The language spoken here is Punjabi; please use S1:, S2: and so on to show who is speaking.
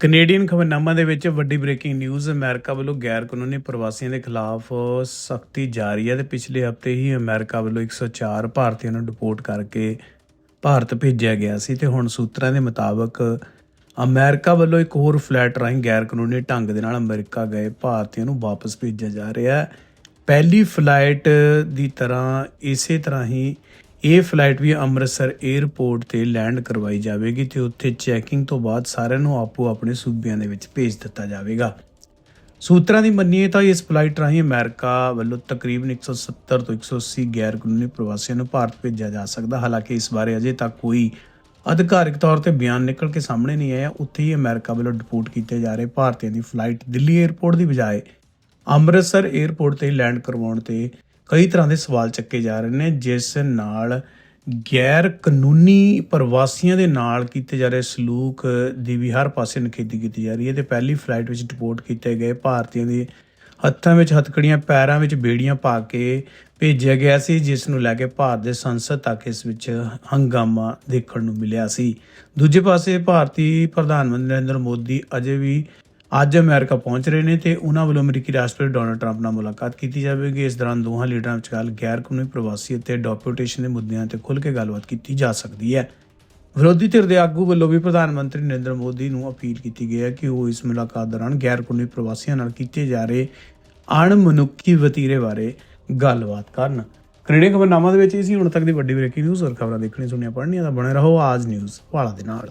S1: ਕੈਨੇਡੀਅਨ ਖਬਰਨਾਮਾ ਦੇ ਵਿੱਚ ਵੱਡੀ ਬ੍ਰੇਕਿੰਗ ਨਿਊਜ਼, ਅਮਰੀਕਾ ਵੱਲੋਂ ਗੈਰ ਕਾਨੂੰਨੀ ਪ੍ਰਵਾਸੀਆਂ ਦੇ ਖਿਲਾਫ ਸਖਤੀ ਜਾਰੀ ਹੈ ਤੇ ਪਿਛਲੇ ਹਫ਼ਤੇ ਹੀ ਅਮਰੀਕਾ ਵੱਲੋਂ 104 ਭਾਰਤੀਆਂ ਨੂੰ ਡਿਪੋਰਟ ਕਰਕੇ ਭਾਰਤ ਭੇਜਿਆ ਗਿਆ ਸੀ ਤੇ ਹੁਣ ਸੂਤਰਾਂ ਦੇ ਮੁਤਾਬਕ ਅਮਰੀਕਾ ਵੱਲੋਂ ਇੱਕ ਹੋਰ ਫਲੈਟ ਰਾਹੀਂ ਗੈਰ ਕਾਨੂੰਨੀ ਢੰਗ ਦੇ ਨਾਲ ਅਮਰੀਕਾ ਗਏ ਭਾਰਤੀਆਂ ਨੂੰ ਵਾਪਸ ਭੇਜਿਆ ਜਾ ਰਿਹਾ ਹੈ। ਪਹਿਲੀ ਫਲਾਈਟ ਦੀ ਤਰ੍ਹਾਂ ਇਸੇ ਤਰ੍ਹਾਂ ਹੀ ਇਹ ਫਲਾਈਟ ਵੀ ਅੰਮ੍ਰਿਤਸਰ 에ਅਰਪੋਰਟ ਤੇ ਲੈਂਡ ਕਰਵਾਈ ਜਾਵੇਗੀ ਤੇ ਉੱਥੇ ਚੈਕਿੰਗ ਤੋਂ ਬਾਅਦ ਸਾਰਿਆਂ ਨੂੰ ਆਪੋ ਆਪਣੇ ਸੂਬਿਆਂ ਦੇ ਵਿੱਚ ਭੇਜ ਦਿੱਤਾ ਜਾਵੇਗਾ। ਸੂਤਰਾਂ ਦੀ ਮੰਨੀਏ ਤਾਂ ਇਸ ਫਲਾਈਟ ਰਾਹੀਂ ਅਮਰੀਕਾ ਵੱਲੋਂ ਤਕਰੀਬਨ 170 ਤੋਂ 180 ਗੈਰ ਕਾਨੂੰਨੀ ਪ੍ਰਵਾਸੀਆਂ ਨੂੰ ਭਾਰਤ ਭੇਜਿਆ ਜਾ ਸਕਦਾ, ਹਾਲਾਂਕਿ ਇਸ ਬਾਰੇ ਅਜੇ ਤੱਕ ਕੋਈ ਅਧਿਕਾਰਿਕ ਤੌਰ ਤੇ ਬਿਆਨ ਨਿਕਲ ਕੇ ਸਾਹਮਣੇ ਨਹੀਂ ਆਇਆ। ਉੱਥੇ ਹੀ ਅਮਰੀਕਾ ਵੱਲੋਂ ਡਿਪੋਰਟ ਕੀਤੇ ਜਾ ਰਹੇ ਭਾਰਤੀਆਂ ਦੀ ਫਲਾਈਟ ਦਿੱਲੀ 에ਅਰਪੋਰਟ ਦੀ ਬਜਾਏ ਅੰਮ੍ਰਿਤਸਰ 에ਅਰਪੋਰਟ ਤੇ ਲੈਂਡ ਕਰਵਾਉਣ ਤੇ ਕਈ ਤਰ੍ਹਾਂ ਦੇ ਸਵਾਲ ਚੱਕੇ ਜਾ ਰਹੇ ਨੇ, ਜਿਸ ਨਾਲ ਗੈਰ ਕਾਨੂੰਨੀ ਪ੍ਰਵਾਸੀਆਂ ਦੇ ਨਾਲ ਕੀਤੇ ਜਾ ਰਹੇ ਸਲੂਕ ਦੀ ਵੀ ਹਰ ਪਾਸੇ ਨਖੇਦੀ ਕੀਤੀ ਜਾ ਰਹੀ ਹੈ ਤੇ ਪਹਿਲੀ ਫਲਾਈਟ ਵਿੱਚ ਡਿਪੋਰਟ ਕੀਤੇ ਗਏ ਭਾਰਤੀਆਂ ਦੇ ਹੱਥਾਂ ਵਿੱਚ ਹੱਥਕੜੀਆਂ, ਪੈਰਾਂ ਵਿੱਚ ਬੇੜੀਆਂ ਪਾ ਕੇ ਭੇਜਿਆ ਗਿਆ ਸੀ, ਜਿਸ ਨੂੰ ਲੈ ਕੇ ਭਾਰਤ ਦੇ ਸੰਸਦ ਤੱਕ ਇਸ ਵਿੱਚ ਹੰਗਾਮਾ ਦੇਖਣ ਨੂੰ ਮਿਲਿਆ ਸੀ। ਦੂਜੇ ਪਾਸੇ ਭਾਰਤੀ ਪ੍ਰਧਾਨ ਮੰਤਰੀ ਨਰਿੰਦਰ ਮੋਦੀ ਅਜੇ ਵੀ ਅੱਜ ਅਮਰੀਕਾ ਪਹੁੰਚ ਰਹੇ ਨੇ ਤੇ ਉਹਨਾਂ ਵੱਲੋਂ ਅਮਰੀਕੀ ਰਾਸ਼ਟਰਪਤੀ ਡੋਨਲਡ ਟਰੰਪ ਨਾਲ ਮੁਲਾਕਾਤ ਕੀਤੀ ਜਾਵੇਗੀ। ਇਸ ਦੌਰਾਨ ਦੋਹਾਂ ਲੀਡਰਾਂ ਵਿਚਕਾਰ ਗੈਰ ਕਾਨੂੰਨੀ ਪ੍ਰਵਾਸੀ ਅਤੇ ਡਿਪੋਰਟੇਸ਼ਨ ਦੇ ਮੁੱਦਿਆਂ ਤੇ ਖੁੱਲ੍ਹ ਕੇ ਗੱਲਬਾਤ ਕੀਤੀ ਜਾ ਸਕਦੀ ਹੈ। ਵਿਰੋਧੀ ਧਿਰ ਦੇ ਆਗੂ ਵੱਲੋਂ ਵੀ ਪ੍ਰਧਾਨ ਮੰਤਰੀ ਨਰਿੰਦਰ ਮੋਦੀ ਨੂੰ ਅਪੀਲ ਕੀਤੀ ਗਈ ਹੈ ਕਿ ਉਹ ਇਸ ਮੁਲਾਕਾਤ ਦੌਰਾਨ ਗੈਰ ਕਾਨੂੰਨੀ ਪ੍ਰਵਾਸੀਆਂ ਨਾਲ ਕੀਤੇ ਜਾ ਰਹੇ ਅਣਮਨੁੱਖੀ ਵਤੀਰੇ ਬਾਰੇ ਗੱਲਬਾਤ ਕਰਨ। ਕੈਨੇਡੀਅਨ ਖਬਰਨਾਮਾ ਦੇ ਵਿੱਚ ਇਹ ਸੀ ਹੁਣ ਤੱਕ ਦੀ ਵੱਡੀ ਬ੍ਰੇਕਿੰਗ ਨਿਊਜ਼ ਔਰ ਖਬਰਾਂ ਦੇਖਣੀ ਸੁਣੀਆਂ ਪੜ੍ਹਨੀਆਂ ਤਾਂ ਬਣੇ ਰਹੋ ਆਜ ਨਿਊਜ਼ ਵਾਲਾ ਦੇ ਨਾਲ।